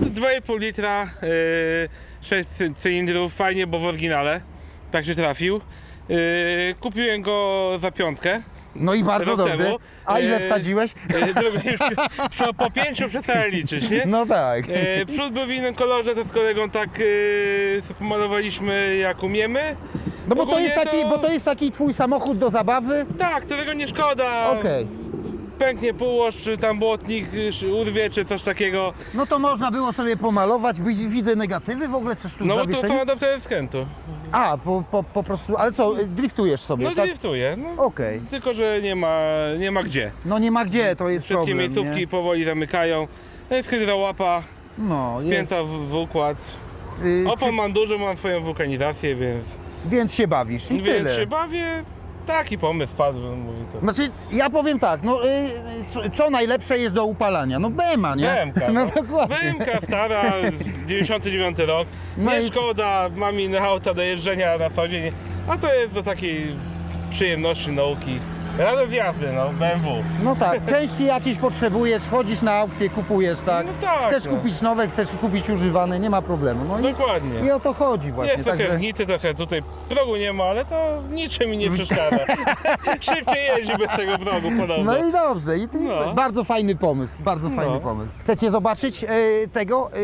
2,5 litra, yy, 6 cy- cylindrów, fajnie, bo w oryginale, tak się trafił. Yy, kupiłem go za piątkę. No i bardzo Rok dobrze. temu. A ile E, wsadziłeś? Drugi już przy- po pięciu przestałem liczyć, nie? No tak. Przód był w innym kolorze, to z kolegą tak yy, sobie pomalowaliśmy jak umiemy. No bo to Ogólnie jest taki, bo to jest taki twój samochód do zabawy? Tak, którego nie szkoda. Okej. Pęknie półłoż, czy tam błotnik yy, urwie, czy coś takiego. No to można było sobie pomalować, Wi- widzę negatywy w ogóle, coś tu w No zawieszeniu? są adaptery skrętu. A, po, po, po prostu, ale co, driftujesz sobie, No tak? driftuję. No. Okej. Tylko, że nie ma, nie ma gdzie. No nie ma gdzie, to jest Wszystkie problem, miejscówki nie? powoli zamykają. No jest hydrołapa, No, jest. wpięta w, w układ. Y, Opon mam duży, mam swoją wulkanizację, więc, więc się bawisz i więc tyle. się bawię. Taki pomysł padł, mówi to. Znaczy, ja powiem tak, no y, co, co najlepsze jest do upalania? No BMA, nie? BMK, No no. dokładnie. BMK stara, z 99 rok. No nie i- szkoda, mam inne auta do jeżdżenia na co dzień. A to jest do takiej przyjemności nauki. Radość jazdy, no, BMW. No tak, części jakieś potrzebujesz, chodzisz na aukcję, kupujesz, tak? No tak, Chcesz no. kupić nowe, chcesz kupić używane, nie ma problemu. No i, Dokładnie. i o to chodzi właśnie. Jest trochę także- zgnity, trochę tutaj progu nie ma, ale to w niczym mi nie przeszkadza. Szybciej jeździ bez tego progu podobno. No i dobrze, i ty, No. bardzo fajny pomysł, bardzo fajny No. pomysł. Chcecie zobaczyć e, tego? e,